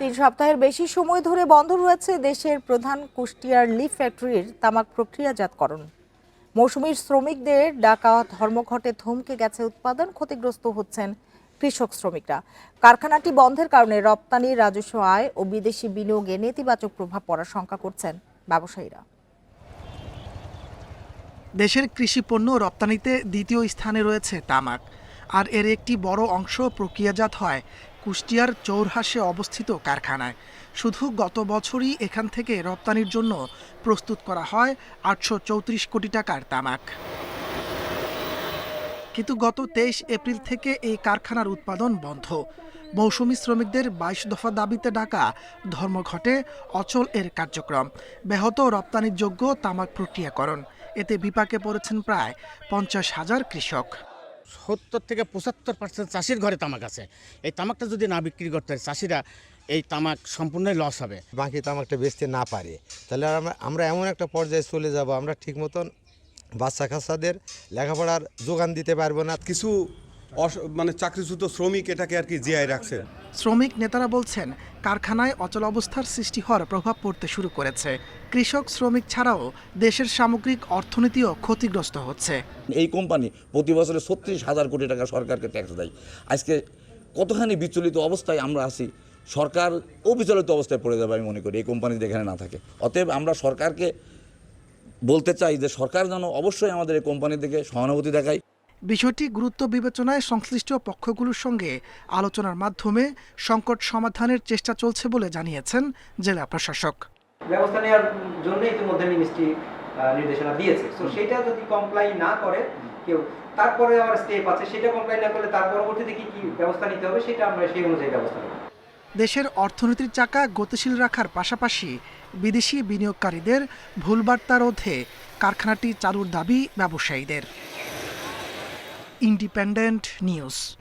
তিন সপ্তাহের বেশি সময় ধরে বন্ধ রয়েছে দেশের প্রধান কুষ্টিয়ার লিফ ফ্যাক্টরির তামাক প্রক্রিয়াজাতকরণ। মৌসুমী শ্রমিকদের ডাকা ধর্মঘটে থমকে গেছে উৎপাদন, ক্ষতিগ্রস্ত হচ্ছেন কৃষক শ্রমিকরা। কারখানাটি বন্ধের কারণে রপ্তানি, রাজস্ব আয় ও বিদেশি বিনিয়োগে নেতিবাচক প্রভাব পড়ার শঙ্কা করছেন ব্যবসায়ীরা। দেশের কৃষি পণ্য রপ্তানিতে দ্বিতীয় স্থানে রয়েছে তামাক, আর এর একটি বড় অংশ প্রক্রিয়াজাত হয় কুষ্টিয়ার চৌরহাসে অবস্থিত কারখানায়। শুধু গত বছরই এখান থেকে রপ্তানির জন্য প্রস্তুত করা হয় আটশো চৌত্রিশ কোটি টাকার তামাক। কিন্তু গত তেইশ এপ্রিল থেকে এই কারখানার উৎপাদন বন্ধ। মৌসুমী শ্রমিকদের বাইশ দফা দাবিতে ডাকা ধর্মঘটে অচল এর কার্যক্রম। ব্যাহত রপ্তানিযোগ্য তামাক প্রক্রিয়াকরণ। এতে বিপাকে পড়েছেন প্রায় পঞ্চাশ হাজার কৃষক। সত্তর থেকে পঁচাত্তর পার্সেন্ট চাষির ঘরে তামাক আছে। এই তামাকটা যদি না বিক্রি করতে হয়, চাষিরা এই তামাক সম্পূর্ণই লস হবে। বাকি তামাকটা বেচতে না পারে, তাহলে আমরা আমরা এমন একটা পর্যায়ে চলে যাব, আমরা ঠিক মতন বাচ্চা কাচ্চাদের লেখাপড়ার যোগান দিতে পারব না। কিছু মানে চাকরিচ্যুত শ্রমিক এটাকে আর কি জিয়ায় রাখছে। শ্রমিক নেতারা বলছেন কারখানায় অচল অবস্থার সৃষ্টি হওয়ার প্রভাব পড়তে শুরু করেছে। কৃষক শ্রমিক ছাড়াও দেশের সামগ্রিক অর্থনীতিও ক্ষতিগ্রস্ত হচ্ছে। এই কোম্পানি প্রতি বছরে ছত্রিশ হাজার কোটি টাকা সরকারকে ট্যাক্স দেয়। আজকে কতখানি বিচলিত অবস্থায় আমরা আছি সরকার অবিচলিত অবস্থায় পড়ে যাবে আমি মনে করি এই কোম্পানি যেখানে না থাকে। অতএব আমরা সরকারকে বলতে চাই যে সরকার যেন অবশ্যই আমাদের এই কোম্পানি থেকে সহানুভূতি দেখায়। বিষয়টি গুরুত্ব বিবেচনায় সংশ্লিষ্ট পক্ষগুলোর সঙ্গে আলোচনার মাধ্যমে সংকট সমাধানের চেষ্টা চলছে বলে জানিয়েছেন জেলা প্রশাসক। ব্যবস্থা নেওয়ার জন্য ইতিমধ্যে মিনিস্ট্রি নির্দেশনা দিয়েছে। তো সেটা যদি কমপ্লাই না করে কেউ তারপরে আবার স্টেপ আছে সেটা কমপ্লাই না করলে তার পরবর্তীতে কি কি ব্যবস্থা নিতে হবে সেটা আমরা সেই অনুযায়ী ব্যবস্থা নেব। দেশের অর্থনীতির চাকা গতিশীল রাখার পাশাপাশি বিদেশি বিনিয়োগকারীদের ভুলবার্তা রোধে কারখানাটি চালুর দাবি ব্যবসায়ীদের। independent news.